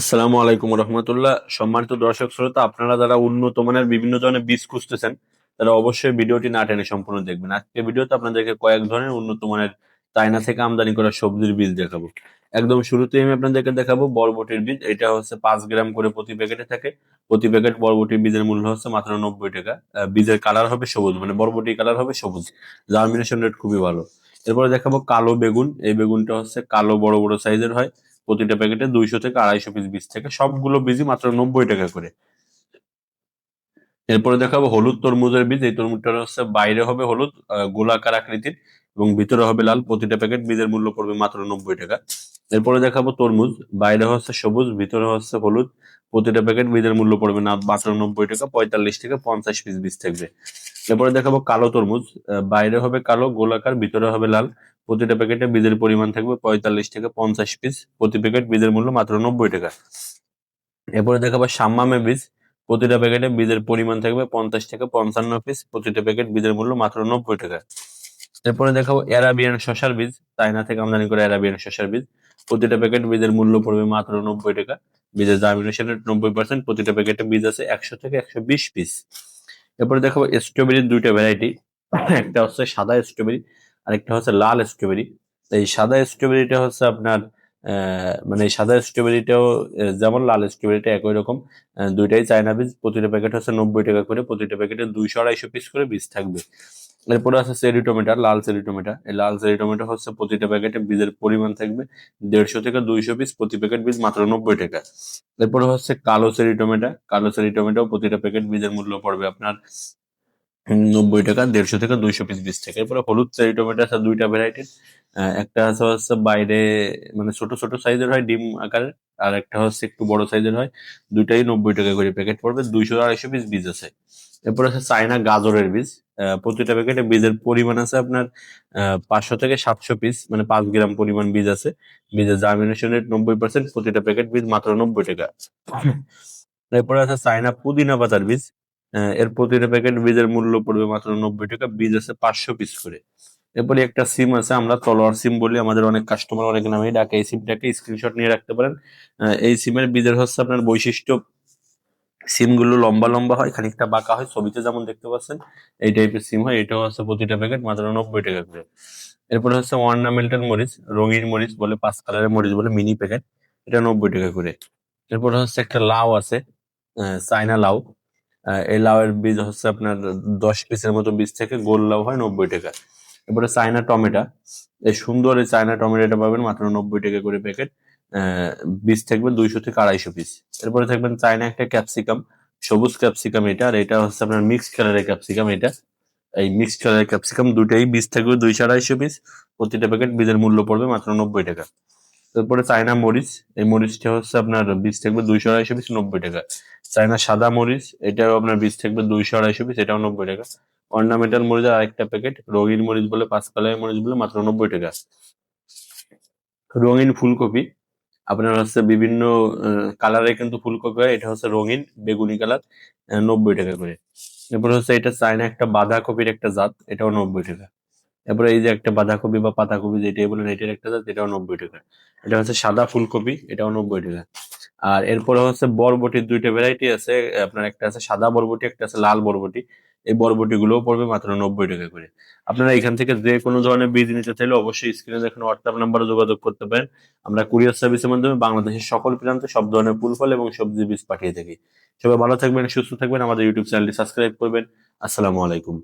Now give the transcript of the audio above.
আসসালামু আলাইকুম রহমতুল্লাহ। সম্মানিত দর্শক শ্রোতা, আপনারা যারা উন্নত মানের বিভিন্ন ধরনের বীজ খুঁজতেছেন, তারা অবশ্যই ভিডিওটি না টেনে সম্পূর্ণ দেখবেন। আজকে ভিডিওতে আপনাদেরকে কয়েক ধরনের উন্নত মানের চায়না থেকে আমদানি করা সবজির বীজ দেখাবো। একদম শুরুতেই আমি আপনাদেরকে দেখাবো বরবটির বীজ। এটা হচ্ছে পাঁচ গ্রাম করে প্রতি প্যাকেটে থাকে। প্রতি প্যাকেট বরবটির বীজের মূল্য হচ্ছে মাত্র নব্বই টাকা। বীজের কালার হবে সবুজ মানে বরবটির কালার হবে সবুজ। জার্মিনেশন রেট খুবই ভালো। এরপরে দেখাবো কালো বেগুন। এই বেগুনটা হচ্ছে কালো বড় বড় সাইজের হয়। প্রতিটা প্যাকেটে দুইশো থেকে আড়াইশো পিস বীজ থেকে সবগুলো বীজই মাত্র নব্বই টাকা করে। এরপরে দেখাবো হলুদ তরমুজের বীজ। এই তরমুজটা হচ্ছে বাইরে হবে হলুদ গোলাকার আকৃতির এবং ভিতরে হবে লাল। প্রতিটা প্যাকেট বীজের মূল্য পড়বে মাত্র নব্বই টাকা। এরপরে দেখাবো তরমুজ। বাইরে হচ্ছে সবুজ, ভিতরে হচ্ছে হলুদ। প্রতিটা প্যাকেট বীজের মূল্য পড়বে না, মাত্র নব্বই টাকা, পঁয়তাল্লিশ থেকে পঞ্চাশ পিস বীজ থাকবে। এরপরে দেখাবো কালো তরমুজ। বাইরে হবে কালো, গোলাকার, ভিতরে হবে লাল। প্রতিটা প্যাকেটে বীজের পরিমাণ থাকবে পঁয়তাল্লিশ থেকে পঞ্চাশ পিস প্রতি প্যাকেট বীজের মূল্য মাত্র নব্বই টাকা। এরপরে দেখাবো সাম্মামে বীজ। প্রতিটা প্যাকেটে বীজের পরিমাণ থাকবে পঞ্চাশ থেকে পঞ্চান্ন পিস প্রতিটা প্যাকেট বীজের মূল্য মাত্র নব্বই টাকা। এরপরে দেখাবো অ্যারাবিয়ান শশার বীজ। চায়না থেকে আমদানি করে অ্যারাবিয়ান শশার বীজ। প্রতিটা প্যাকেট বীজের মূল্য পড়বে মাত্র নব্বই টাকা। বীজের জার্মিনেশন নব্বই পার্সেন্ট প্রতিটা প্যাকেটে বীজ আছে একশো থেকে একশো বিশ পিস এরপরে দেখো স্ট্রবেরির দুইটা ভ্যারাইটি একটা হচ্ছে সাদা স্ট্রবেরি আর একটা হচ্ছে লাল স্ট্রবেরি এই সাদা স্ট্রবেরিটা হচ্ছে আপনার মানে সাদা স্ট্রবেরিটাও যেমন লাল স্ট্রবেরিটা একই রকম দুইটাই চায়না বীজ প্রতিটা প্যাকেট হচ্ছে নব্বই টাকা করে, প্রতিটা প্যাকেটে দুইশো আড়াইশো পিস করে বীজ থাকবে। এরপরে আছে চেরি টমেটো লাল চেরি টমেটো এই লাল চেরি টমেটো হচ্ছে প্রতিটা প্যাকেটে বীজের পরিমাণ থাকবে দেড়শো থেকে দুইশো পিস, প্রতি প্যাকেট বীজ মাত্র নব্বই টাকা। এরপরে হচ্ছে কালো চেরি টমেটো কালো চেরি টমেটো প্রতিটা প্যাকেট বীজের মূল্য পড়বে আপনার নব্বই টাকা, দেড়শো থেকে দুইশো পিস বীজ থেকে। এরপরে হলুদ চেরি টমেটো আছে দুইটা ভ্যারাইটির একটা আছে হচ্ছে বাইরে মানে ছোট ছোট সাইজের হয় ডিম আকারের, আর একটা হচ্ছে একটু বড় সাইজের হয়। দুইটাই নব্বই টাকা করে প্যাকেট পড়বে, দুইশো আড়াইশো পিস বীজ আছে। এরপর আছে চায়না গাজরের বীজ। প্রতিটা প্যাকেটে বীজের পরিমাণ আছে আপনার পাঁচশো থেকে সাতশো পিস মানে পাঁচ গ্রাম পরিমাণ বীজ আছে। বীজের জার্মিনেশন রেট নব্বই পার্সেন্ট প্রতিটা প্যাকেট বীজ মাত্র নব্বই টাকা। এরপরে আছে চায়না পুদিনা পাতার বীজ। এর প্রতিটা প্যাকেট বীজের মূল্য পড়বে মাত্র নব্বই টাকা, বীজ আছে পাঁচশো পিস করে। এরপরে একটা সিম আছে, আমরা তলোয়ার সিম বলি, আমাদের অনেক কাস্টমার অনেক নামে ডাকে, এই সিমটাকে স্ক্রিনশট নিয়ে রাখতে পারেন। এই সিমের বীজের হচ্ছে আপনার বৈশিষ্ট্য সিমগুলো লম্বা লম্বা হয়, খানিকটা বাঁকা হয়, ছবিতে যেমন দেখতে পাচ্ছেন, এই টাইপের সিম হয়, এটাও হচ্ছে প্রতিটা প্যাকেট মাত্র নব্বই টাকা করে। এরপরে হচ্ছে অর্নামেন্টাল মরিচ, রঙিন মরিচ বলে, পাঁচ কালারের মরিচ বলে, মিনি প্যাকেট এটা নব্বই টাকা করে। এরপরে হচ্ছে একটা লাউ আছে চায়না লাউ। এই লাউয়ের বীজ হচ্ছে আপনার দশ পিসের মতো বীজ থেকে গোল লাউ হয়, নব্বই টাকা। এরপরে চায়না টমেটো, এই সুন্দর এই চায়না টমেটোটা পাবেন মাত্র নব্বই টাকা করে প্যাকেট বীজ থাকবে দুইশো থেকে আড়াইশো পিস এরপরে থাকবেন চায়না একটা ক্যাপসিকাম সবুজ ক্যাপসিকাম এটা, আর এটা হচ্ছে আপনার মিক্সড কালারের ক্যাপসিকাম এটা। এই মিক্সড কালারের ক্যাপসিকাম দুটাই বীজ থাকবে দুইশো আড়াইশো পিস প্রতিটা প্যাকেট বীজের মূল্য পড়বে মাত্র নব্বই টাকা। তারপরে চায়না মরিচ, এই মরিচটা হচ্ছে আপনার বীজ থাকবে দুইশো আড়াইশো পিস নব্বই টাকা। চায়না সাদা মরিচ, এটাও আপনার বীজ থাকবে দুইশো আড়াইশো পিস এটাও নব্বই টাকা। অর্নামেন্টাল মরিচ আরেকটা প্যাকেট রঙিন মরিচ বলে, পাঁচ কালারের মরিচ বলে মাত্র নব্বই টাকা। রঙিন ফুলকপি আপনার হচ্ছে বিভিন্ন কালারে কিন্তু ফুলকপি হয়। এটা হচ্ছে রঙিন, বেগুনি কালার নব্বই টাকা করে। এরপর হচ্ছে এটা চায়না একটা বাঁধাকপির একটা জাত, এটাও নব্বই টাকা। এরপরে এই যে একটা বাঁধাকপি বা পাতাকপি যেটাই বলেন, এটার একটা জাত, এটাও নব্বই টাকা। এটা হচ্ছে সাদা ফুলকপি, এটাও নব্বই টাকা। আর এরপরে হচ্ছে বরবটির দুইটা ভ্যারাইটি আছে। আপনার একটা আছে সাদা বরবটি, একটা আছে লাল বরবটি। এই বরবটি গুলোও পড়বে মাত্র নব্বই টাকা করে। আপনারা এখান থেকে যে কোনো ধরনের বীজ নিতে চাইলে অবশ্যই স্ক্রিনে দেখুন হোয়াটসঅ্যাপ নাম্বারে যোগাযোগ করতে পারেন। আমরা কুরিয়ার সার্ভিসের মাধ্যমে বাংলাদেশের সকল প্রান্তে সব ধরনের ফুল ফল এবং সবজি বীজ পাঠিয়ে থাকি। সবাই ভালো থাকবেন, সুস্থ থাকবেন, আমাদের ইউটিউব চ্যানেলটি সাবস্ক্রাইব করবেন। আসসালামু আলাইকুম।